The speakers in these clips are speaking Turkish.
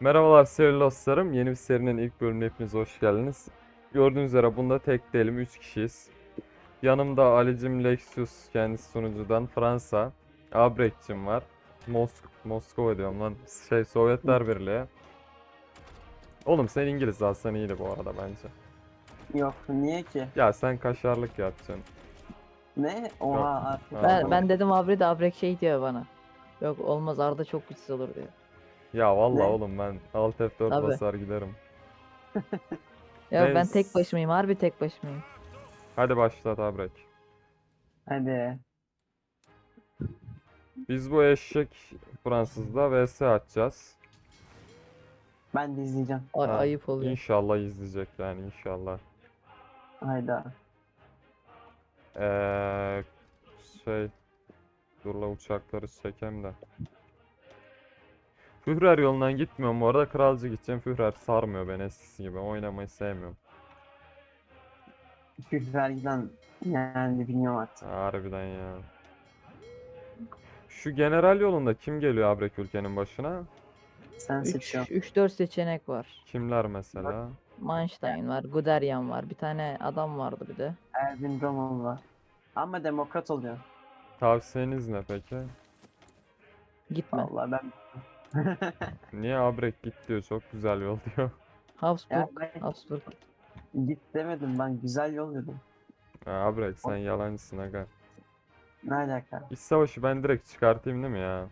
Merhabalar sevgili dostlarım. Yeni bir serinin ilk bölümüne hepiniz hoş geldiniz. Gördüğünüz üzere bunda tek değilim. 3 kişiyiz. Yanımda Alicim Lexius kendisi sunucudan Fransa. Abrek'cim var. Mosk Moskova diyorum lan. Şey Sovyetler Birliği. Oğlum sen İngiliz alsan iyiydi bu arada bence. Yok niye ki? Ya sen kaşarlık yapacaksın. Ne? Oha artık. Ben, ben dedim Abri de Abrek şey diyor bana. Yok olmaz Arda çok güçsüz olur diyor. Ya vallahi Ne? oğlum ben Alt F4 Abi. basar giderim. Ya ben Neyse. tek başımayım harbi tek başımayım. Hadi başlat Abrek. Hadi. Biz bu eşek Fransızla vs atacağız. Ben de izleyeceğim. Ay, Ha, ayıp oluyor. İnşallah izleyecek yani inşallah. Hayda. Eee şey dur la uçakları çekeyim de. Führer yolundan gitmiyorum bu arada kralcı gideceğim. Führer sarmıyor beni eskisi gibi. Oynamayı sevmiyorum. Küfür vergiden yani bilmiyorum artık. Harbiden ya. Şu general yolunda kim geliyor Abrek ülkenin başına? Sen seçiyorsun. 3-4 seçenek var. Kimler mesela? Manstein var, Guderian var. Bir tane adam vardı bir de. Erwin Rommel var. Ama demokrat oluyor. Tavsiyeniz ne peki? Gitme. Vallahi ben. Niye Abrek git diyor çok güzel yol diyor. Habsburg, ya ben Habsburg. git demedim ben güzel yol dedim. Ha, Abrek sen yalancısın aga. Ne alaka? İç savaşı ben direkt çıkartayım değil mi ya?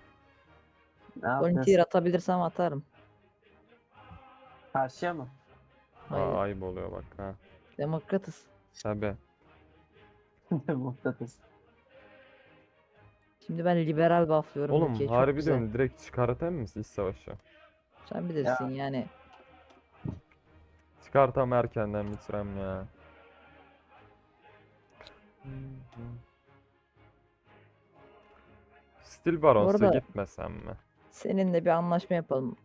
Ne Volunteer yapıyorsun? atabilirsem atarım. Karşıya mı? Hayır. Aa, ayıp oluyor bak ha. Demokratız. Tabi. Demokratız. Şimdi ben liberal bufflıyorum Oğlum ülkeyi, çok harbi güzel. diyorum direkt çıkartayım mısın iç savaşı? Sen bilirsin yani. Çıkartam erkenden bitirem ya. Stil Baron'sa arada- gitmesem mi? Seninle bir anlaşma yapalım.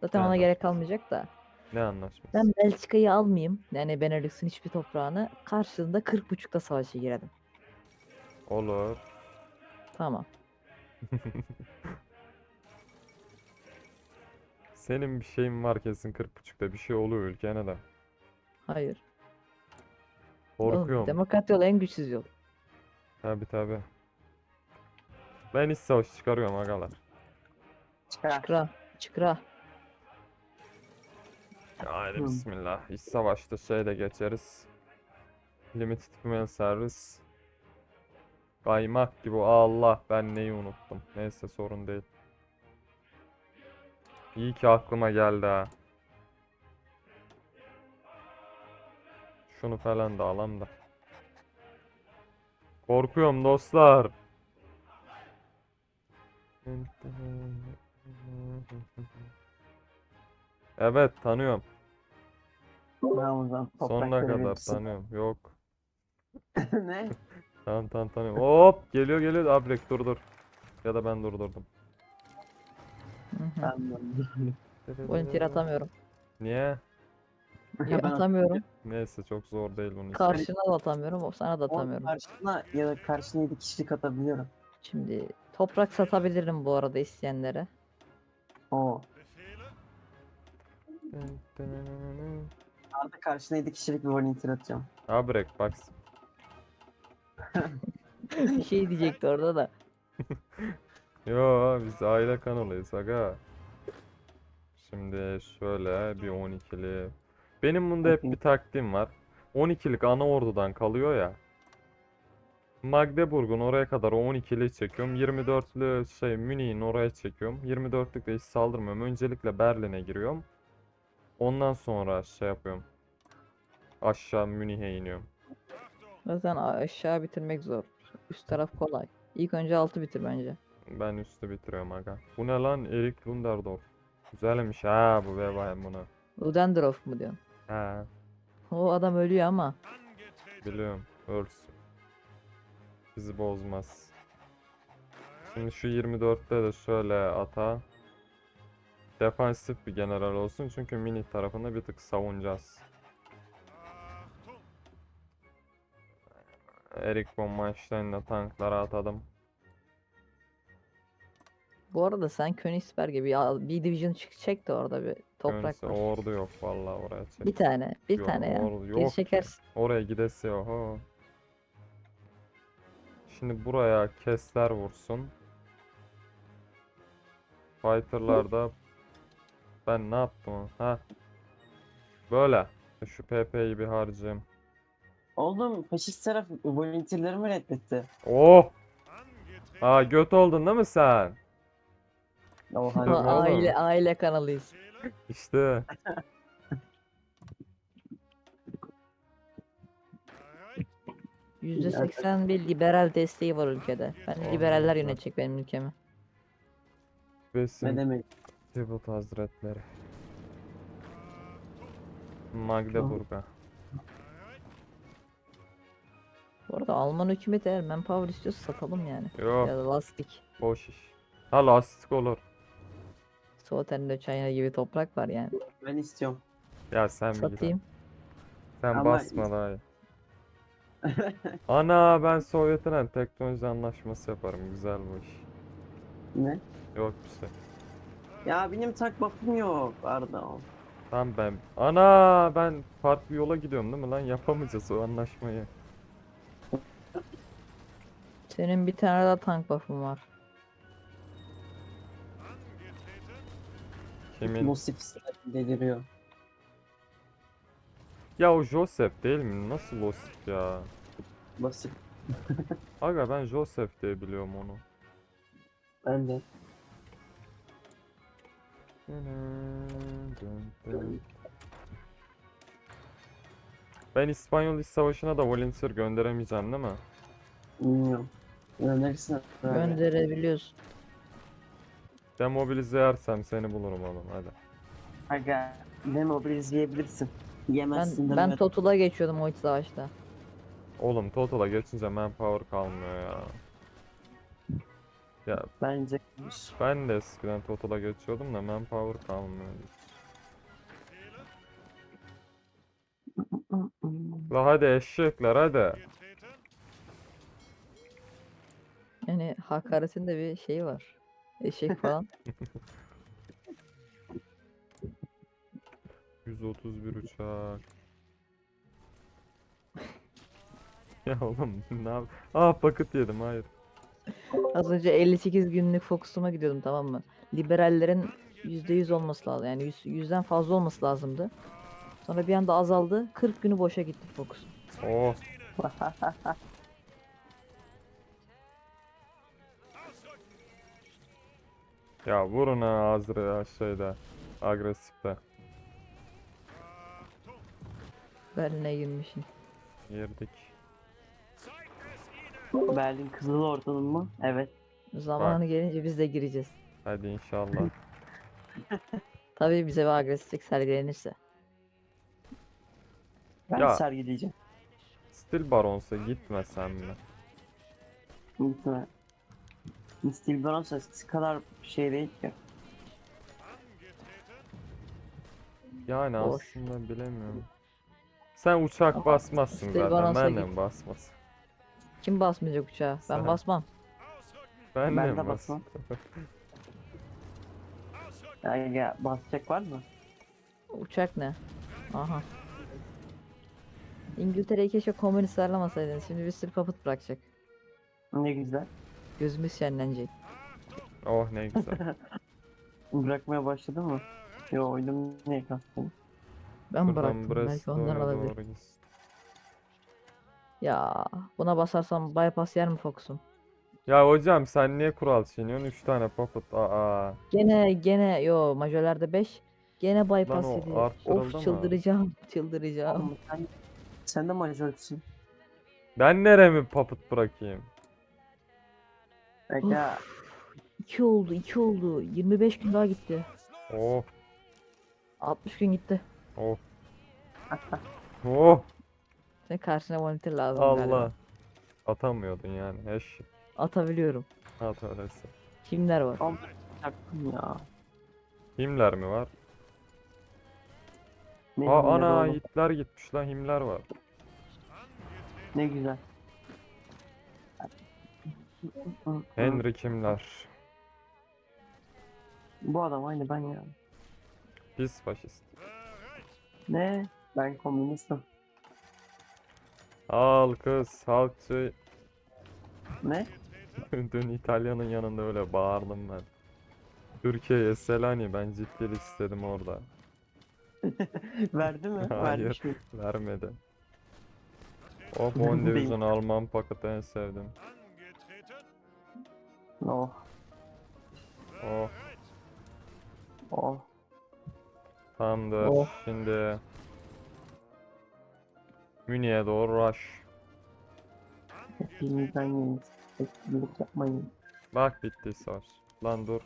Zaten Ne ona gerek kalmayacak da. Ne anlaşması? Ben Belçika'yı almayayım. Yani Benelux'un hiçbir toprağını. Karşılığında 40.5'ta savaşa girelim. Olur. Tamam. Senin bir şeyin var kesin 40.5'ta bir şey oluyor ülkene de. Hayır. Oğlum, Korkuyorum. demokrat yol en güçsüz yol. Tabi tabi. Ben iç savaşı çıkarıyorum agalar. Çıkar. Çıkra. Çıkra. Haydi Hı. bismillah. İç savaşta şey de geçeriz. Limited Female Service. Kaymak gibi. Allah ben neyi unuttum. Neyse sorun değil. İyi ki aklıma geldi ha. Şunu falan da alam da. Korkuyorum dostlar. Evet tanıyorum. Sonuna kadar tanıyorum. Yok. ne? Tamam tamam tanıyorum. Hop geliyor geliyor. Abrek dur dur. Ya da ben durdurdum. Hı hı. Anladım. Volunteer atamıyorum. Niye? Ya, Ben atamıyorum. Neyse çok zor değil bunun için. Karşına da atamıyorum. O sana da Onun atamıyorum. karşına ya da karşına 7 kişilik atabiliyorum. Şimdi toprak satabilirim bu arada isteyenlere. Oo. Arada karşına 7 kişilik bir volunteer atacağım. Abrek bak. bir şey diyecekti orada da. Yo biz aile kanalıyız aga. Şimdi şöyle bir 12'li. Benim bunda hep bir taktiğim var. 12'lik ana ordudan kalıyor ya. Magdeburg'un oraya kadar o 12'li çekiyorum. 24'lü şey Münih'in oraya çekiyorum. 24'lükle hiç saldırmıyorum. Öncelikle Berlin'e giriyorum. Ondan sonra şey yapıyorum. Aşağı Münih'e iniyorum. Zaten aşağı bitirmek zor. Üst taraf kolay. İlk önce altı bitir bence. Ben üstü bitiriyorum aga. Bu ne lan? Erik Lunderdorf. Güzelmiş ha bu be bakayım bunu. Ludendorff mu diyorsun? Ha O adam ölüyor ama. biliyorum. Ölsün. Bizi bozmaz. Şimdi şu 24'te de şöyle ata. Defansif bir general olsun çünkü mini tarafında bir tık savunacağız. Erik von Manstein'le tanklara atadım. Bu arada sen Königsberg gibi ya- bir division çık çek de orada bir toprak Önse var. ordu yok vallahi oraya çek. Bir tane, bir Yok, tane ya. ordu Bir yok ki. çekersin. Oraya gidesi oho. Şimdi buraya kesler vursun. Fighter'lar da ben ne yaptım? Ha. Böyle. Şu PP'yi bir harcayayım. Oğlum faşist taraf volunteerlerimi reddetti. Oh! Aa göt oldun değil mi sen? Oha. Ama oğlum. aile aile kanalıyız. İşte. %80 bir liberal desteği var ülkede. Ben Oh, liberaller yönetecek benim ülkemi. ne Besim demek? Tibet Hazretleri. Magdeburg'a. Bu arada Alman hükümeti eğer manpower istiyorsa satalım yani. Yok Ya da lastik. boş iş. Ha lastik olur. Soğuten'de China gibi toprak var yani. Ben istiyorum. Ya sen bir. Satayım. Sen Ama- basma daha iyi. Ana ben Sovyet'le teknoloji anlaşması yaparım. Güzel bu iş. ne? Yok bir şey. Ya benim tak buff'ım yok Arda. Tamam ben. Ana ben farklı yola gidiyorum değil mi lan? Yapamayacağız o anlaşmayı. Senin bir tane daha tank buff'un var. Kimin? Musif deliriyor. Ya o Joseph değil mi? Nasıl Losif ya? Basif. Aga ben Joseph diye biliyorum onu. Ben de. Ben İspanyol İç Savaşı'na da volunteer gönderemeyeceğim değil mi? Bilmiyorum. Gönderirsin. Gönderebiliyorsun. Demobilize yersem seni bulurum oğlum hadi. Aga demobilizleyebilirsin. Yemezsin Ben, de ben Totul'a geçiyordum o iç savaşta. Oğlum Total'a geçince manpower kalmıyor ya. Ya Bence ben de eskiden Total'a geçiyordum da manpower kalmıyor. La hadi eşekler hadi. Yani hakaretin de bir şeyi var. Eşek falan. 131 uçak. ya oğlum ne yap? Aa paket yedim hayır. Az önce 58 günlük fokusuma gidiyordum tamam mı? Liberallerin %100 olması lazım. Yani 100, 100'den fazla olması lazımdı. Sonra bir anda azaldı. 40 günü boşa gitti fokus. Oh ya vurun ha Azra şeyde agresifte. Berlin'e girmişim. Girdik. Berlin Kızıl Ordu'nun mu? Evet. Zamanı gelince biz de gireceğiz. Hadi inşallah. Tabii bize bir agresiflik sergilenirse. Ben Ya. sergileyeceğim. Stil Baron'sa gitmesem mi? Muhtemelen. Steel Baron eskisi kadar şey değil ki. Yani Boş. aslında bilemiyorum. Sen uçak Ama basmazsın Stil zaten. Baron'sa Ben de git. mi basmaz? Kim basmayacak uçağa? Ben Sen. basmam. Ben, Ben de de mi bas? basmam. Ya, ya basacak var mı? Uçak ne? Aha. İngiltere'yi keşke komünist ayarlamasaydınız. Şimdi bir sürü puppet bırakacak. Ne güzel. Gözümüz şenlenecek. Oh ne güzel. Bırakmaya başladı mı? Yo oyunum niye kastın? Ben Buradan bıraktım. Belki onlar alabilir. gitsin. Ya buna basarsam bypass yer mi Fox'um? Ya hocam sen niye kural çiğniyorsun? 3 tane puppet. Aa. Gene gene yo majörlerde 5. Gene bypass o yedi. arttırıldı mı? Of çıldıracağım. Çıldıracağım. Oğlum sen, sen de majörtüsün. Ben nereye mi puppet bırakayım? Aga 2 oldu 2 oldu. 25 gün daha gitti. Oh 60 gün gitti. oh. Oh Senin karşına monitör lazım galiba. Allah. Atamıyordun yani. Eş. Atabiliyorum. At öyleyse. Kimler var? Çaktım ya. Himler mi var? Ne Aa güzel ana oğlum, Hitler gitmiş lan Himler var. Ne güzel. Henry kimler? Bu adam aynı ben ya. Pis faşist. Ne? Ben komünistim. Al kız halkçı. Ne? Dün İtalya'nın yanında öyle bağırdım ben. Türkiye'ye Selani ben ciddilik istedim orada. Verdi mi? Hayır. Vermiş mi? Vermedi. O Bond Değil. Division Alman paketi en sevdim. Oh. Oh Oh. tamamdır. Oh. Şimdi Münih'e doğru rush. Hepinizden yiyiz. Etkilik yapmayın. Bak bitti savaş. Lan dur.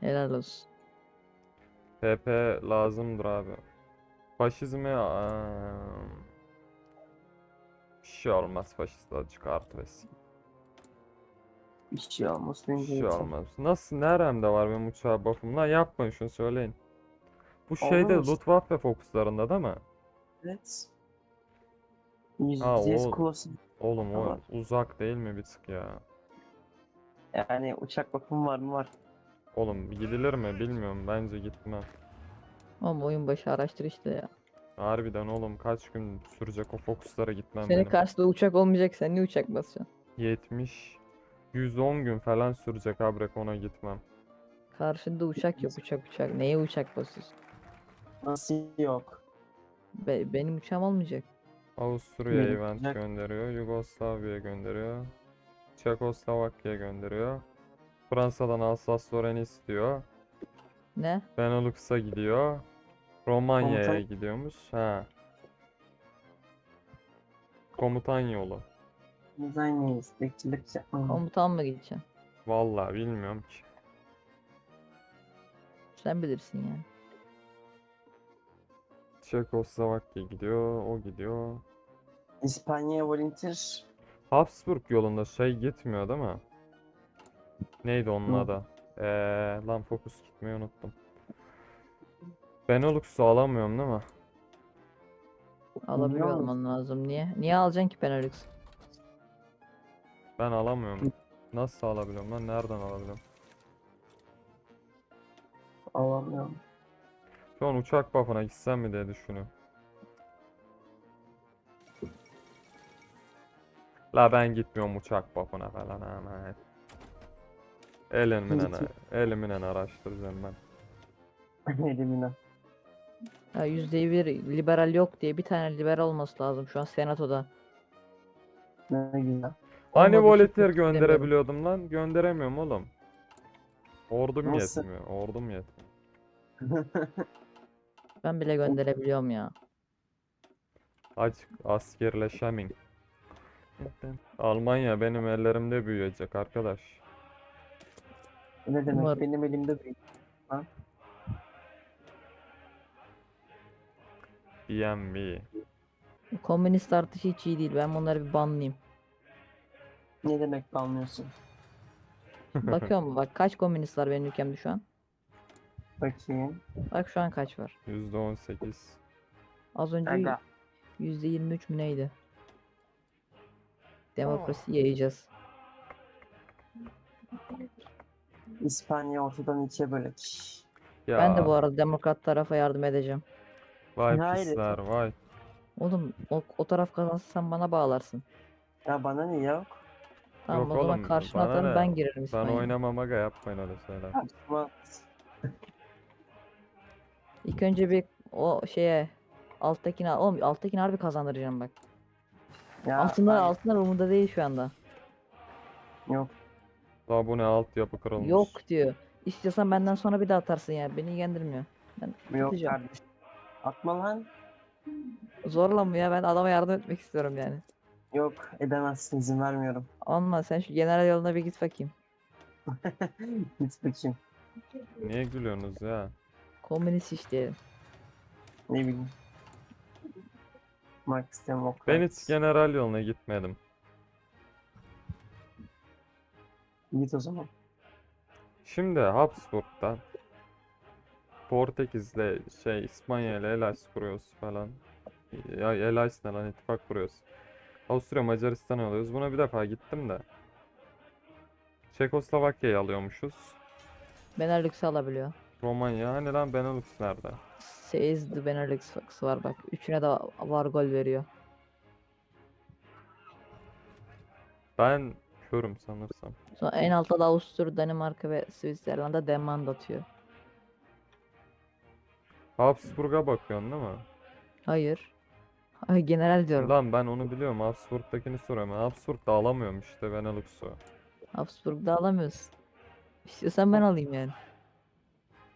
Helal olsun. PP lazımdır abi. Faşizme aa, bir şey olmaz faşistler çıkartıversin. Bir şey olmaz. Bir şey olmaz. Nasıl neremde var benim uçağa buff'um? Lan yapmayın şunu söyleyin. Bu şeyde Olmaz. Luftwaffe fokuslarında değil mi? Evet. Ha, yüz o- kulası. Oğlum o uzak değil mi bir tık ya? Yani uçak bakımı var mı var. Oğlum gidilir mi bilmiyorum. Bence gitmem. Ama oyun başı araştır işte ya. Harbiden oğlum kaç gün sürecek o fokuslara gitmem Senin benim. karşısında uçak olmayacak sen niye uçak basacaksın? 70 110 gün falan sürecek abrek ona gitmem. Karşında uçak yok uçak uçak. Neye uçak basıyorsun? Nasıl yok? Be- benim uçağım olmayacak. Avusturya Benim event güzel- gönderiyor. Yugoslavya'ya gönderiyor. Çekoslovakya'ya gönderiyor. Fransa'dan Alsace-Lorraine istiyor. Ne? Benelux'a gidiyor. Romanya'ya Komutan- gidiyormuş. Ha. Komutan yolu. Bizden yiyiz. Bekçilik yapmayın. Komutan mı gideceksin? Vallahi bilmiyorum ki. Sen bilirsin yani. Çekoslovakya gidiyor, o gidiyor. İspanya volunteer. Habsburg yolunda şey gitmiyor değil mi? Neydi onun Hı. adı? Ee, lan fokus gitmeyi unuttum. Benelux'u alamıyorum değil mi? Alabiliyor olman lazım. Niye? Niye alacaksın ki Benelux? Ben alamıyorum. Nasıl alabiliyorum lan? Nereden alabiliyorum? Alamıyorum. Şu an uçak buff'ına gitsem mi diye düşünüyorum. La ben gitmiyorum uçak buff'ına falan ama. Eliminen, eliminen araştıracağım ben. Elimine. Ya yüzde bir liberal yok diye bir tane liberal olması lazım şu an senatoda. Ne güzel. Hani istemiyorum. gönderebiliyordum lan. Gönderemiyorum oğlum. Ordum Nasıl? yetmiyor. Ordum yetmiyor. Ben bile gönderebiliyorum ya. Açık askerleşemin. Almanya benim ellerimde büyüyecek arkadaş. ne demek? Umarım. Benim elimde değil. BMB. Komünist artışı hiç iyi değil. Ben bunları bir banlayayım. Ne demek anlıyorsun? Bakıyor mu? Bak kaç komünist var benim ülkemde şu an? Bakayım. Bak şu an kaç var? %18. Az önce Aga. yüzde yirmi üç mü neydi? Demokrasi yayacağız. İspanya ortadan ikiye bölek. Ya Ben de bu arada demokrat tarafa yardım edeceğim. vay Hayret. pisler vay. Oğlum o, o taraf kazansa sen bana bağlarsın. Ya bana ne yok? Tamam Yok o zaman oğlum, karşına bana atarım ne? ben girerim Ben İspanya'ya. oynamam aga yapmayın öyle şeyler. İlk önce bir o şeye alttakini oğlum alttakini harbi kazandıracağım bak. Ya altınlar ben- altınlar umurda değil şu anda. Yok. Daha bu ne altyapı kırılmış. Yok diyor. İstiyorsan benden sonra bir daha atarsın ya. Beni ilgilendirmiyor. Ben Yok atacağım. kardeşim. Atma lan. Zorla mı ya? Ben adama yardım etmek istiyorum yani. Yok edemezsin izin vermiyorum. Olmaz sen şu general yoluna bir git bakayım. Git bakayım. Niye gülüyorsunuz ya? Komünist işte. Ne bileyim. Marx Demokrat. Ben hiç general yoluna gitmedim. Git o zaman. Şimdi Habsburg'dan Portekiz'le şey İspanya ile Hellas kuruyoruz falan. Ya Hellas ne lan ittifak kuruyoruz. Avusturya Macaristan alıyoruz. Buna bir defa gittim de. Çekoslovakya'yı alıyormuşuz. Benelux alabiliyor. Romanya. Hani lan Benelux nerede? Seize Benelux var bak. Üçüne de var gol veriyor. Ben körüm sanırsam. Sonra en altta da Avusturya, Danimarka ve Switzerland'a demand atıyor. Habsburg'a bakıyorsun değil mi? Hayır. Ay general diyorum. Lan ben onu biliyorum. Habsburg'dakini soruyorum. Ben da alamıyorum işte Benelux'u. Habsburg'da alamıyorsun. İstiyorsan ben alayım yani.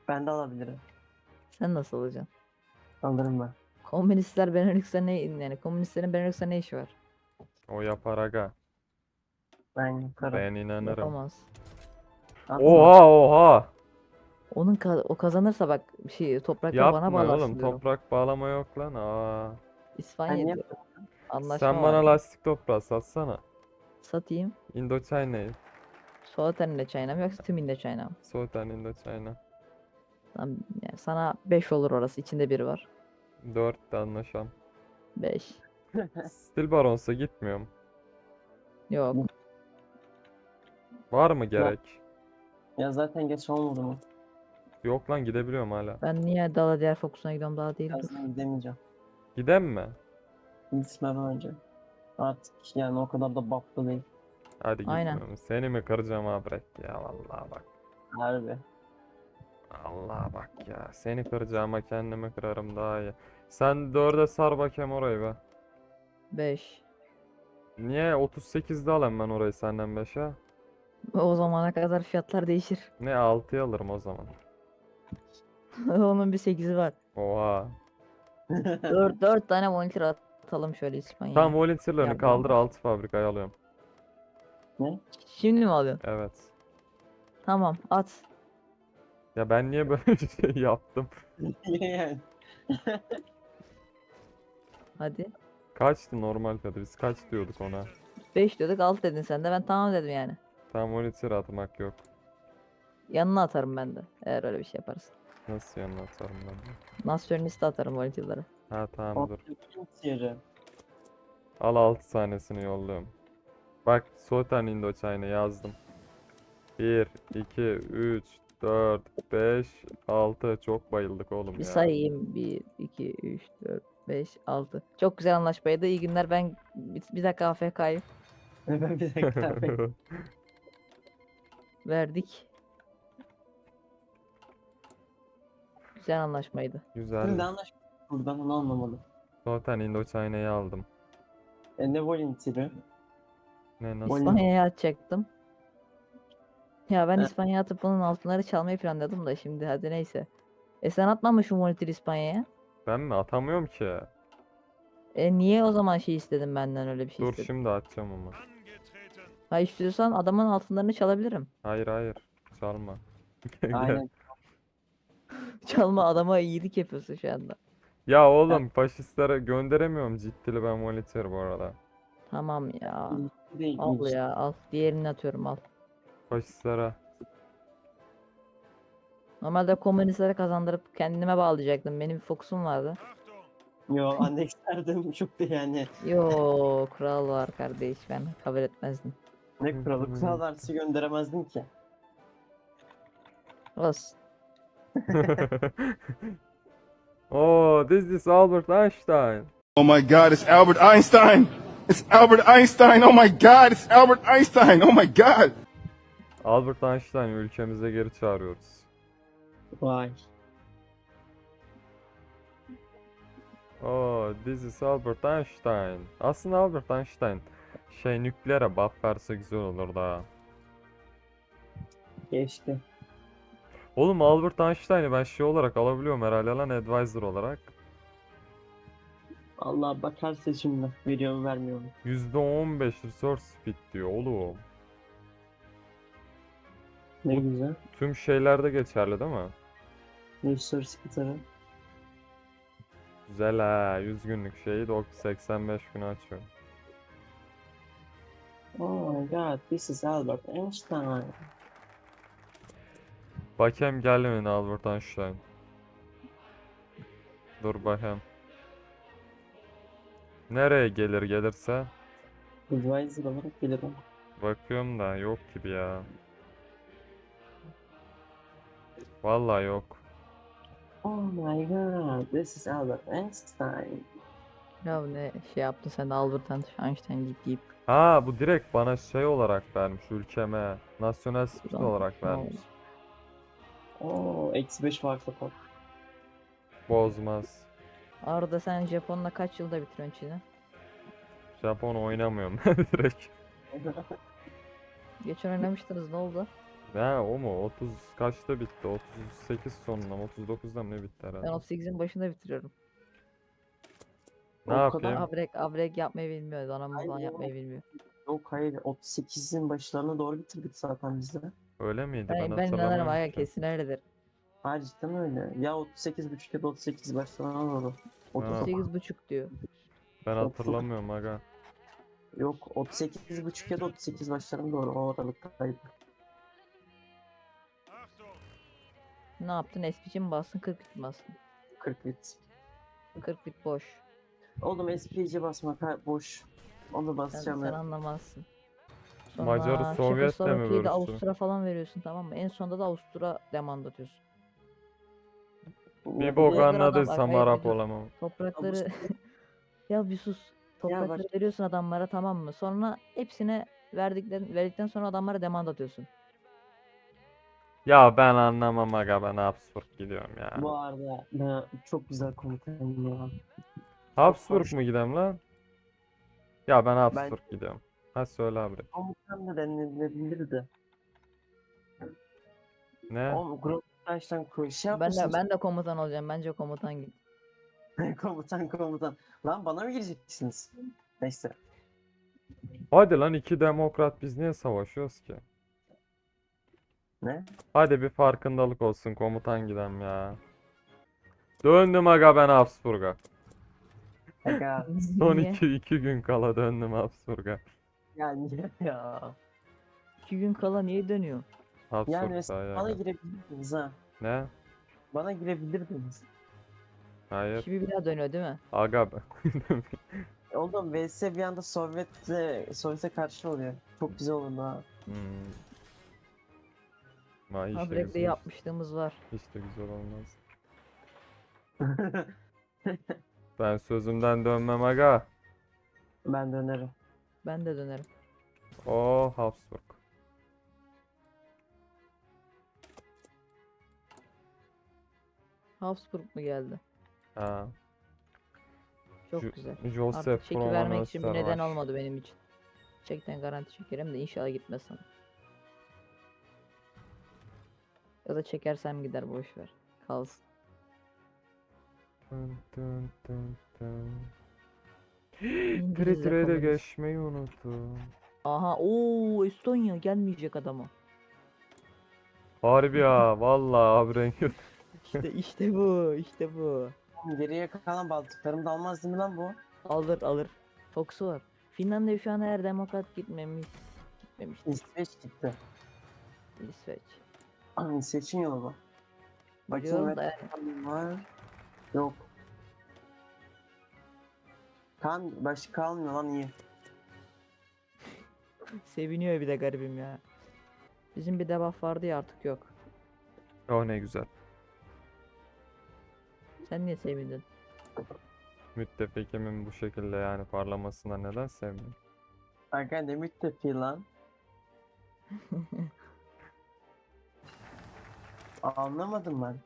Ben de alabilirim. Sen nasıl alacaksın? Alırım ben. Komünistler Benelux'ta ne yani komünistlerin Benelux'ta ne işi var? O yapar aga. Ben yukarı. Ben inanırım. Yapamaz. Oha oha. Onun ka- o kazanırsa bak bir şey toprakları bana bağlarsın oğlum. diyorum. Toprak bağlama yok lan. Aa. İspanya diyorum. Anlaşma Sen bana var. lastik toprağı satsana. Satayım. Indochina'yı. Southern Indochina mı yoksa tüm Indochina mı? Southern Indochina. Yani sana 5 olur orası. içinde biri var. 4 de anlaşalım. 5. Stil Baronsa gitmiyorum. Yok. Var mı gerek? ya zaten geç olmadı mı? Yok lan gidebiliyorum hala. Ben niye Dala diğer Fokus'una gidiyorum daha değil. Birazdan gidemeyeceğim. Gidem mi? Gitmem önce. Artık yani o kadar da baklı değil. Hadi Aynen. Seni mi kıracağım abrek ya vallahi bak. Harbi. Allah bak ya. Seni kıracağıma kendimi kırarım daha iyi. Sen dörde sar bakayım orayı be. 5. Niye 38'de alayım ben orayı senden 5'e? O zamana kadar fiyatlar değişir. Ne 6'ya alırım o zaman. Onun bir 8'i var. Oha. 4 4 tane monitor atalım şöyle İspanya'ya. Tamam volunteer'larını kaldır 6 fabrikayı alıyorum. ne? Şimdi mi alıyorsun? Evet. Tamam at. Ya ben niye böyle bir şey yaptım? yani. Hadi. Kaçtı normal fiyatı? Biz kaç diyorduk ona? 5 diyorduk 6 dedin sen de ben tamam dedim yani. Tamam monitör atmak yok. Yanına atarım ben de eğer öyle bir şey yaparız. Nasıl yanına atarım ben? de? Nasyonalist atarım monitorları. Ha tamam dur. Yeri. Al 6 tanesini yolluyorum. Bak Southern Indochina yazdım. 1, 2, 3, 4, 5, 6. Çok bayıldık oğlum Bir ya. sayayım. 1, 2, 3, 4, 5, 6. Çok güzel anlaşmaydı. İyi günler. Ben bir, bir dakika AFK'yım. Ben bir dakika. Verdik. Güzel anlaşmaydı. Güzel. Şimdi anlaştık buradan onu anlamadım. Southern Indochina'yı aldım. E ne volunteer'ı? Ne nasıl? İspanya'ya atacaktım. Ya ben He. İspanya'ya atıp bunun altınları çalmayı planladım da şimdi hadi neyse. E sen atmamışsın monitor İspanya'ya. Ben mi? Atamıyorum ki. E niye o zaman şey istedin benden öyle bir şey Dur istedin? şimdi atacağım ama. Ha istiyorsan adamın altınlarını çalabilirim. Hayır hayır. Çalma. Gel. Aynen. Çalma adama iyilik yapıyorsun şu anda. Ya oğlum faşistlere gönderemiyorum ciddili ben monitör bu arada. Tamam ya. Değil, Al ya al. Diğerini atıyorum al. Faşistlere. Normalde komünistlere kazandırıp kendime bağlayacaktım. Benim bir fokusum vardı. Yo annekslerdim çok da yani. Yo kural var kardeş ben kabul etmezdim. Ne kralı kral versi gönderemezdim ki. Olsun. oh, this is Albert Einstein. Oh my God, it's Albert Einstein! It's Albert Einstein! Oh my God, it's Albert Einstein! Oh my God! Albert Einstein'ı ülkemize geri çağırıyoruz. Vay. Oh, this is Albert Einstein. Aslında Albert Einstein şey nükleere buff verse güzel olur da. Geçti. Oğlum Albert Einstein'ı ben şey olarak alabiliyorum herhalde lan advisor olarak. Allah bakarsa şimdi veriyor mu vermiyor mu? %15 research speed diyor oğlum. Ne güzel. Tüm şeylerde geçerli değil mi? Research gitarı. Güzel ha. 100 günlük şeyi de 85 gün açıyor. Oh my god, this is Albert Einstein. Bakayım geldi mi Albert Einstein? Dur bakayım. Nereye gelir gelirse? Advisor olarak gelirim. Bakıyorum da yok gibi ya. Vallahi yok. Oh my god, this is Albert Einstein. Ya ne şey yaptın sen de Albert Einstein git deyip. Ha bu direkt bana şey olarak vermiş ülkeme. Nasyonel Tamam, olarak vermiş. Oo, eksi 5 farklı kod. Bozmaz. Arda sen Japon'la kaç yılda bitiriyorsun Çin'i? Japon oynamıyorum ben direkt. Geçen oynamıştınız ne oldu? Ne o mu? 30 kaçta bitti? 38 sonunda mı? 39'da mı ne bitti Ben herhalde? 38'in başında bitiriyorum. Ne O kadar yapayım? Abrek, abrek yapmayı bilmiyor. Donanma Hayır falan ya. yapmayı bilmiyor. Yok hayır 38'in başlarına doğru bitirdik zaten biz de. Öyle miydi? Ben, Ben, ben inanırım ki. kesin öyledir. Hayır cidden öyle. Ya 38.5 ya da 38 başlarına doğru. 30 Ha. 38,5 diyor. Ben hatırlamıyorum aga. Yok 38.5 ya da 38 başlarına doğru o aralıktaydı. Ne yaptın? SPC mi bastın? 40 bit mi bastın? 40 bit. 40 bit boş. Oğlum SPC basmak ha, boş. Onu Sen, basacağım sen ben. anlamazsın. Sonra Sovyet'le mi Çekoslovakya'yı da bölüştü? Avusturya falan veriyorsun tamam mı? En sonunda da Avusturya demand atıyorsun. Bir bok adam anladıysam Arap olamam. Toprakları ya bir sus. Toprakları bak- veriyorsun adamlara tamam mı? Sonra hepsine verdikten verdikten sonra adamlara demand atıyorsun. Ya ben anlamam aga ben Habsburg gidiyorum ya. Bu arada ben çok güzel komutanım ya. Habsburg mu gidem lan? Ya ben Habsburg gidiyorum. Ha söyle abi. Komutan da denilebilirdi. Ne? Oğlum Grossbaş'tan koy. Şey Ben de yapmışsın. ben de komutan olacağım. Bence komutan git. komutan komutan. Lan bana mı gireceksiniz? Neyse. Hadi lan iki demokrat biz niye savaşıyoruz ki? Ne? Hadi bir farkındalık olsun komutan gidem ya. Döndüm aga ben Habsburg'a. Aga. Son iki, iki gün kala döndüm Habsburg'a. Ya niye ya? İki gün kala niye dönüyor? Habsburg Yani mesela iyi bana girebilirdiniz ha. Ne? Bana girebilirdiniz. Hayır. Şimdi bir daha dönüyor değil mi? Aga be. Oğlum VS bir anda Sovyet'le Sovyet'e karşı oluyor. Çok güzel oldu ha. Hmm. Vay işte Abrek'te güzel. yapmışlığımız var. Hiç de güzel olmaz. Ben sözümden dönmem aga. ben dönerim. Ben de dönerim. O Habsburg. Habsburg mu geldi? Ha. Çok Jo- güzel. Joseph Artık çeki vermek için bir neden olmadı benim için. Çekten garanti çekerim de inşallah gitmez sana. Ya da çekersem gider boş ver. Kalsın. Dın dın dın dın. Komünist. geçmeyi unuttum. Aha ooo Estonya gelmeyecek adama. Harbi ya vallahi abi renk İşte işte bu işte bu. Geriye kalan Baltıklarım da almaz değil mi lan bu? Alır alır. Fox'u var. Finlandiya şu an eğer demokrat gitmemiş gitmemiştir. İsveç gitti. İsveç. Seçin yolu bu. Bakayım Biliyorum da var. Yok. Kan başka kalmıyor lan iyi. Seviniyor bir de garibim ya. Bizim bir debuff vardı ya artık yok. O ne güzel. Sen niye sevindin? Müttefikimin bu şekilde yani parlamasına neden sevmiyorum? Aga ne müttefi lan. Anlamadım ben.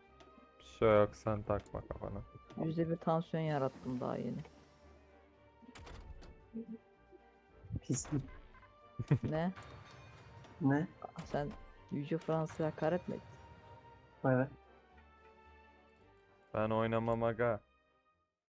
Bir şey yok sen takma kafana. Yüzde bir tansiyon yarattım daha yeni. Pislik. ne? Ne? Aa, Sen Yüce Fransa'ya hakaret mi ettin? Evet. Ben oynamam aga.